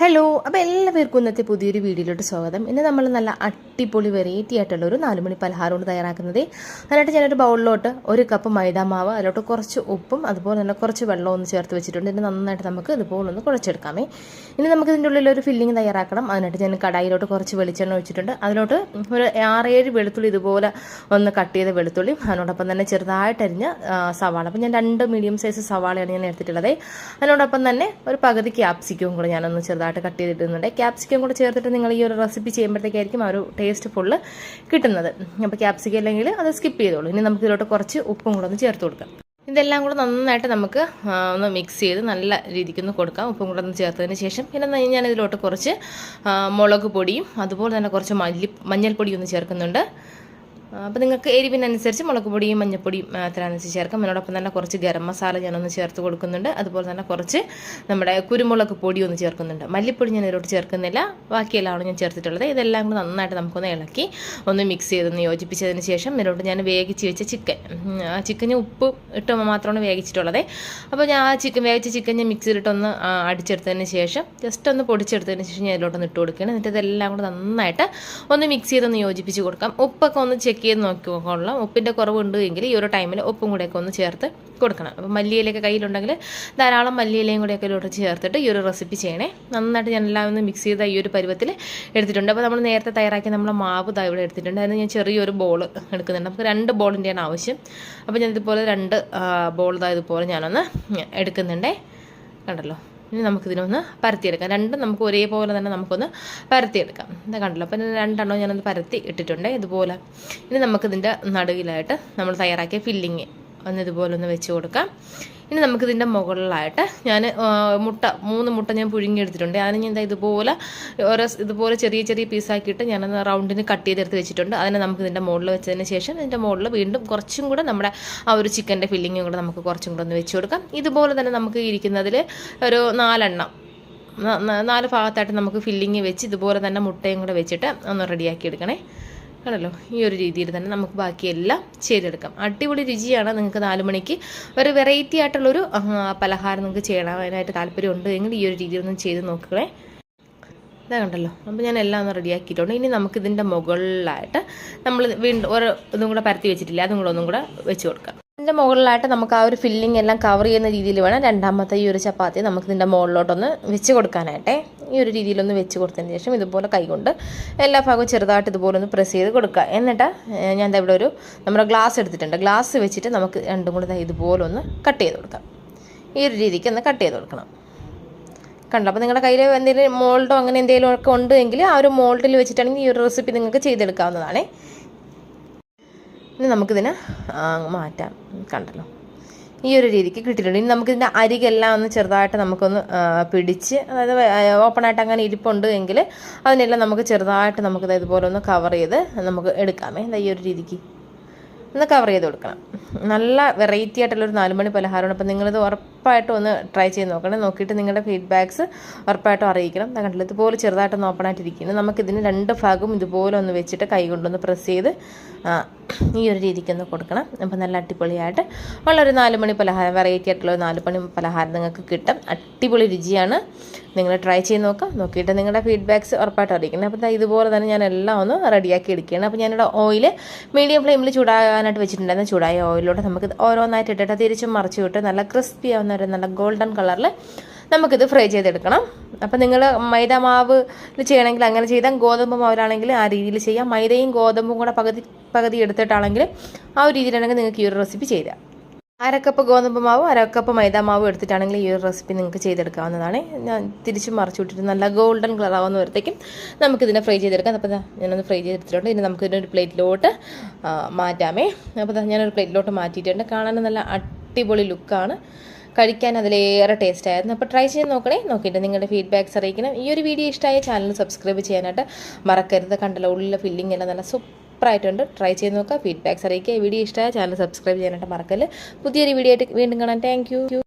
Hello അപ്പോൾ എല്ലാവർക്കും ഇന്നത്തെ പുതിയൊരു വീഡിയോയിലോട്ട് സ്വാഗതം. ഇന്ന് നമ്മൾ നല്ല അടിപൊളി വെറൈറ്റി ആയിട്ടുള്ള ഒരു നാലുമണി പലഹാരമാണ് തയ്യാറാക്കുന്നത്. അതിനായിട്ട് ഞാനൊരു ബൗളിലോട്ട് ഒരു കപ്പ് മൈദ മാവ് അതിലോട്ട് കുറച്ച് ഉപ്പും അതുപോലെ തന്നെ കുറച്ച് വെള്ളവും ഒന്ന് ചേർത്ത് വെച്ചിട്ടുണ്ട്. ഇതിന് നന്നായിട്ട് നമുക്ക് ഇതുപോലെ ഒന്ന് കുഴച്ചെടുക്കാമേ. ഇനി നമുക്ക് ഇതിന്റെ ഉള്ളിൽ ഒരു ഫില്ലിങ് തയ്യാറാക്കണം. അതിനായിട്ട് ഞാൻ കടായിലോട്ട് കുറച്ച് വെളിച്ചെണ്ണ ഒഴിച്ചിട്ടുണ്ട്. അതിലോട്ട് ഒരു ആറേഴ് വെളുത്തുള്ളി ഇതുപോലെ ഒന്ന് കട്ട് ചെയ്ത വെളുത്തുള്ളി അതിനോടൊപ്പം തന്നെ ചെറുതായിട്ടരിഞ്ഞ സവാള. അപ്പം ഞാൻ രണ്ട് മീഡിയം സൈസ് സവാളയാണ് ഞാൻ എടുത്തിട്ടുള്ളത്. അതിനോടൊപ്പം തന്നെ ഒരു പകുതി ക്യാപ്സിക്കവും കൂടെ ഞാനൊന്ന് ചെറുതായിട്ട് കട്ട് ചെയ്തിട്ടുണ്ട് ക്യാപ്സിക്കം കൂടെ ചേർത്തിട്ട് നിങ്ങൾ ഈ ഒരു റെസിപ്പി ചെയ്യുമ്പോഴത്തേക്കായിരിക്കും ആ ഒരു ടേസ്റ്റ് ഫുള്ള് കിട്ടുന്നത്. അപ്പോൾ ക്യാപ്സിക്കം അല്ലെങ്കിൽ അത് സ്കിപ്പ് ചെയ്തോളൂ. ഇനി നമുക്ക് ഇതിലോട്ട് കുറച്ച് ഉപ്പും കൂടെ ഒന്ന് ചേർത്ത് കൊടുക്കാം. ഇതെല്ലാം കൂടെ നന്നായിട്ട് നമുക്ക് ഒന്ന് മിക്സ് ചെയ്ത് നല്ല രീതിക്ക് ഒന്ന് കൊടുക്കാം. ഉപ്പും കൂടെ ഒന്ന് ചേർത്തതിന് ശേഷം പിന്നെ ഞാൻ ഇതിലോട്ട് കുറച്ച് മുളക് പൊടിയും അതുപോലെ തന്നെ കുറച്ച് മല്ലി മഞ്ഞൾപ്പൊടിയും ഒന്ന് ചേർക്കുന്നുണ്ട്. അപ്പോൾ നിങ്ങൾക്ക് എരിവിനനുസരിച്ച് മുളക് പൊടിയും മഞ്ഞൾപ്പൊടിയും അത്രനുസരിച്ച് ചേർക്കാം. അതിനോടൊപ്പം തന്നെ കുറച്ച് ഗരം മസാല ഞാനൊന്ന് ചേർത്ത് കൊടുക്കുന്നുണ്ട്. അതുപോലെ തന്നെ കുറച്ച് നമ്മുടെ കുരുമുളക് പൊടി ഒന്ന് ചേർക്കുന്നുണ്ട്. മല്ലിപ്പൊടി ഞാൻ ഇതിലോട്ട് ചേർക്കുന്നില്ല. ബാക്കിയെല്ലാം ഞാൻ ചേർത്തിട്ടുള്ളത്. ഇതെല്ലാം കൂടി നന്നായിട്ട് നമുക്കൊന്ന് ഇളക്കി ഒന്ന് മിക്സ് ചെയ്തൊന്ന് യോജിപ്പിച്ചതിന് ശേഷം ഇതിലോട്ട് ഞാൻ വേവിച്ച് വെച്ച ചിക്കൻ ചിക്കന് ഉപ്പ് ഇട്ട് മാത്രമാണ് വേവിച്ചിട്ടുള്ളത്. അപ്പോൾ ഞാൻ ആ ചിക്കൻ വേവിച്ച ചിക്കൻ ഞാൻ മിക്സിയിലിട്ടൊന്ന് അടിച്ചെടുത്തതിന് ശേഷം ജസ്റ്റ് ഒന്ന് പൊടിച്ചെടുത്തതിന് ശേഷം ഞാൻ ഇതിലോട്ടൊന്ന് ഇട്ട് കൊടുക്കുകയാണ്. എന്നിട്ട് ഇതെല്ലാം കൂടി നന്നായിട്ട് ഒന്ന് മിക്സ് ചെയ്തൊന്ന് യോജിപ്പിച്ച് കൊടുക്കാം. ഉപ്പൊക്കെ ഒന്ന് ചെക്ക് ചെയ്ത് നോക്കിക്കൊള്ളാം ഉപ്പിന്റെ കുറവുണ്ട് എങ്കിൽ ഈ ഒരു ടൈമിൽ ഉപ്പും കൂടെയൊക്കെ ഒന്ന് ചേർത്ത് കൊടുക്കണം. അപ്പോൾ മല്ലിയിലൊക്കെ കയ്യിലുണ്ടെങ്കിൽ ധാരാളം മല്ലിയിലയും കൂടെയൊക്കെ ഇവിടെ ചേർത്തിട്ട് ഈ ഒരു റെസിപ്പി ചെയ്യണേ. നന്നായിട്ട് ഞാൻ എല്ലാം ഒന്ന് മിക്സ് ചെയ്ത ഈ ഒരു പരുവത്തിൽ എടുത്തിട്ടുണ്ട്. അപ്പോൾ നമ്മൾ നേരത്തെ തയ്യാറാക്കി നമ്മൾ മാവ് ദാ ഇവിടെ എടുത്തിട്ടുണ്ട്. അതിന് ഞാൻ ചെറിയൊരു ബോൾ എടുക്കുന്നുണ്ട്. നമുക്ക് രണ്ട് ബോളിന്റെയാണ് ആവശ്യം. അപ്പോൾ ഞാൻ ഇതുപോലെ രണ്ട് ബോൾ ദാ ഇതുപോലെ ഞാനൊന്ന് എടുക്കുന്നുണ്ടേ. കണ്ടല്ലോ? ഇനി നമുക്കിതിനൊന്ന് പരത്തിയെടുക്കാം. രണ്ടും നമുക്ക് ഒരേപോലെ തന്നെ നമുക്കൊന്ന് പരത്തിയെടുക്കാം. ഇതാ കണ്ടല്ലോ. അപ്പം രണ്ടെണ്ണം ഞാനൊന്ന് പരത്തി ഇട്ടിട്ടുണ്ട്. ഇതുപോലെ ഇനി നമുക്കിതിന്റെ നടുവിലായിട്ട് നമ്മൾ തയ്യാറാക്കിയ ഫില്ലിങ് ഒന്ന് ഇതുപോലെ ഒന്ന് വെച്ച് കൊടുക്കാം. ഇനി നമുക്കിതിന്റെ മുകളിലായിട്ട് ഞാൻ മുട്ട മൂന്ന് മുട്ട ഞാൻ പുഴുങ്ങിയെടുത്തിട്ടുണ്ട്. അതിന് ഞാൻ ഇതുപോലെ ഓരോ ഇതുപോലെ ചെറിയ ചെറിയ പീസാക്കിയിട്ട് ഞാനത് റൗണ്ടിന് കട്ട് ചെയ്തെടുത്ത് വെച്ചിട്ടുണ്ട്. അതിനെ നമുക്ക് ഇതിന്റെ മുകളിൽ വെച്ചതിന് ശേഷം ഇതിന്റെ മുകളിൽ വീണ്ടും കുറച്ചും കൂടെ നമ്മുടെ ആ ഒരു ചിക്കന്റെ ഫില്ലിങ്ങും കൂടെ നമുക്ക് കുറച്ചും കൂടെ ഒന്ന് വെച്ച് കൊടുക്കാം. ഇതുപോലെ തന്നെ നമുക്ക് ഇരിക്കുന്നതിൽ ഒരു നാലെണ്ണം നാല് ഭാഗത്തായിട്ട് നമുക്ക് ഫില്ലിങ് വെച്ച് ഇതുപോലെ തന്നെ മുട്ടയും കൂടെ വെച്ചിട്ട് ഒന്ന് റെഡിയാക്കി എടുക്കണേ. ആണല്ലോ ഈ ഒരു രീതിയിൽ തന്നെ നമുക്ക് ബാക്കിയെല്ലാം ചെയ്തെടുക്കാം. അടിപൊളി രുചിയാണ് നിങ്ങൾക്ക് നാല് മണിക്ക്. ഒരു വെറൈറ്റി ആയിട്ടുള്ളൊരു പലഹാരം നിങ്ങൾക്ക് ചെയ്യണമായിട്ട് താല്പര്യമുണ്ട് എങ്കിൽ ഈ ഒരു രീതിയിൽ ഒന്നും ചെയ്ത് നോക്കണേ ഇതാ കണ്ടല്ലോ. അപ്പോൾ ഞാൻ എല്ലാം ഒന്ന് റെഡിയാക്കിയിട്ടുണ്ട് ഇനി നമുക്ക് ഇതിന്റെ മുകളിലായിട്ട് നമ്മൾ വീണ്ടും ഓരോ ഇതും കൂടെ പരത്തി വെച്ചിട്ടില്ല? അതും കൂടെ ഒന്നും കൂടെ വെച്ച് കൊടുക്കാം. ഇതിന്റെ മുകളിലായിട്ട് നമുക്ക് ആ ഒരു ഫില്ലിംഗ് എല്ലാം കവർ ചെയ്യുന്ന രീതിയിൽ വേണം രണ്ടാമത്തെ ഈ ഒരു ചപ്പാത്തി നമുക്ക് ഇതിന്റെ മുകളിലോട്ടൊന്ന് വെച്ച് കൊടുക്കാനായിട്ടേ. ഈ ഒരു രീതിയിലൊന്ന് വെച്ച് കൊടുത്തതിന് ശേഷം ഇതുപോലെ കൈകൊണ്ട് എല്ലാ ഭാഗവും ചെറുതായിട്ട് ഇതുപോലെ ഒന്ന് പ്രസ് ചെയ്ത് കൊടുക്കുക. എന്നിട്ട് ഞാൻ ഇവിടെ ഒരു നമ്മുടെ ഗ്ലാസ് എടുത്തിട്ടുണ്ട്. ഗ്ലാസ് വെച്ചിട്ട് നമുക്ക് രണ്ടും കൂടെ ഇതുപോലെ ഒന്ന് കട്ട് ചെയ്ത് കൊടുക്കാം. ഈ ഒരു രീതിക്ക് ഒന്ന് കട്ട് ചെയ്ത് കൊടുക്കണം. കണ്ടോ? അപ്പോൾ നിങ്ങളുടെ കയ്യിൽ എന്തെങ്കിലും മോൾഡോ അങ്ങനെ എന്തെങ്കിലും ഒക്കെ ഉണ്ട് എങ്കിൽ ആ ഒരു മോൾഡിൽ വെച്ചിട്ടാണെങ്കിൽ ഈ ഒരു റെസിപ്പി നിങ്ങൾക്ക് ചെയ്തെടുക്കാവുന്നതാണേ. ഇനി നമുക്കിതിനെ മാറ്റാം. കണ്ടല്ലോ? ഈ ഒരു രീതിക്ക് കിട്ടിയിട്ടുണ്ട്. ഇനി നമുക്കിതിന്റെ അരികെല്ലാം ഒന്ന് ചെറുതായിട്ട് നമുക്കൊന്ന് പിടിച്ച് അതായത് ഓപ്പണായിട്ട് അങ്ങനെ ഇരിപ്പുണ്ട് എങ്കിൽ അതിനെല്ലാം നമുക്ക് ചെറുതായിട്ട് നമുക്കിത് ഇതുപോലെ ഒന്ന് കവർ ചെയ്ത് നമുക്ക് എടുക്കാമേ. എന്താ ഈ ഒരു രീതിക്ക്. ഒന്ന് കവർ ചെയ്ത് കൊടുക്കണം. നല്ല വെറൈറ്റി ആയിട്ടുള്ളൊരു നാലുമണി പലഹാരമാണ്. അപ്പം നിങ്ങളിത് ഉറപ്പായിട്ടും ഒന്ന് ട്രൈ ചെയ്ത് നോക്കണം. നോക്കിയിട്ട് നിങ്ങളുടെ ഫീഡ്ബാക്ക്സ് ഉറപ്പായിട്ടും അറിയിക്കണം. കണ്ടില്ല ഇതുപോലെ ചെറുതായിട്ടൊന്ന് ഓപ്പൺ ആയിട്ടിരിക്കുന്നു. നമുക്കിതിന് രണ്ട് ഭാഗവും ഇതുപോലെ ഒന്ന് വെച്ചിട്ട് കൈ കൊണ്ടൊന്ന് പ്രസ് ചെയ്ത് ഈ ഒരു രീതിക്ക് ഒന്ന് കൊടുക്കണം. അപ്പോൾ നല്ല അടിപൊളിയായിട്ട് ഉള്ളൊരു നാലുമണി പലഹാരം വെറൈറ്റി ആയിട്ടുള്ള ഒരു നാലുമണി പലഹാരം നിങ്ങൾക്ക് കിട്ടും. അടിപൊളി രുചിയാണ്. നിങ്ങൾ ട്രൈ ചെയ്ത് നോക്കാം. നോക്കിയിട്ട് നിങ്ങളുടെ ഫീഡ്ബാക്ക്സ് ഉറപ്പായിട്ട് അറിയിക്കണം. അപ്പോൾ ദാ ഇതുപോലെ തന്നെ ഞാൻ എല്ലാം ഒന്ന് റെഡിയാക്കി എടുക്കുകയാണ്. അപ്പോൾ ഞാനിവിടെ ഓയിൽ മീഡിയം ഫ്ലെയിമിൽ ചൂടാകാനായിട്ട് വെച്ചിട്ടുണ്ടായിരുന്നു ചൂടായ ഓയിലോട്ട് നമുക്ക് ഓരോന്നായിട്ട് ഇട്ടിട്ട് തിരിച്ചും മറിച്ചു വിട്ട് നല്ല ക്രിസ്പി ആവുന്ന ഒരു നല്ല ഗോൾഡൻ കളറിൽ നമുക്കിത് ഫ്രൈ ചെയ്തെടുക്കണം. അപ്പം നിങ്ങൾ മൈദ മാവ് ചെയ്യണമെങ്കിൽ അങ്ങനെ ചെയ്താൽ ഗോതമ്പ് മാവിലാണെങ്കിൽ ആ രീതിയിൽ ചെയ്യാം. മൈദയും ഗോതമ്പും കൂടെ പകുതി പകുതി എടുത്തിട്ടാണെങ്കിൽ ആ ഒരു രീതിയിലാണെങ്കിൽ നിങ്ങൾക്ക് ഈ ഒരു റെസിപ്പി ചെയ്താൽ അരക്കപ്പ് ഗോതമ്പ് മാവ് അരക്കപ്പ് മൈദ മാവ് എടുത്തിട്ടാണെങ്കിൽ ഈ ഒരു റെസിപ്പി നിങ്ങൾക്ക് ചെയ്തെടുക്കാവുന്നതാണ്. ഞാൻ തിരിച്ചും മറിച്ചു വിട്ടിട്ട് നല്ല ഗോൾഡൻ കളർ ആവുന്ന വരത്തേക്കും നമുക്കിതിനെ ഫ്രൈ ചെയ്തെടുക്കാം. അപ്പോൾ ഞാനൊന്ന് ഫ്രൈ ചെയ്തെടുത്തിട്ടുണ്ട്. ഇനി നമുക്കിതിനൊരു പ്ലേറ്റിലോട്ട് മാറ്റാമേ. അപ്പോൾ ഞാനൊരു പ്ലേറ്റിലോട്ട് മാറ്റിയിട്ടുണ്ട്. കാണാൻ നല്ല അടിപൊളി ലുക്കാണ്. കഴിക്കാൻ അതിലേറെ ടേസ്റ്റ് ആയിരുന്നു. അപ്പോൾ ട്രൈ ചെയ്ത് നോക്കണേ. നോക്കിയിട്ട് നിങ്ങളുടെ ഫീഡ്ബാക്ക്സ് അറിയിക്കണം. ഈ ഒരു വീഡിയോ ഇഷ്ടമായ ചാനൽ സബ്സ്ക്രൈബ് ചെയ്യാനായിട്ട് മറക്കരുത്. കണ്ടല്ലോ ഉള്ളിലെ ഫില്ലിംഗ് എല്ലാം നല്ല സൂപ്പറായിട്ടുണ്ട് ട്രൈ ചെയ്ത് നോക്കുക. ഫീഡ്ബാക്ക്സ് അറിയിക്കുക. വീഡിയോ ഇഷ്ടമായ ചാനൽ സബ്സ്ക്രൈബ് ചെയ്യാനായിട്ട് മറക്കല്ലേ പുതിയൊരു വീഡിയോ ആയിട്ട് വീണ്ടും കാണാൻ താങ്ക്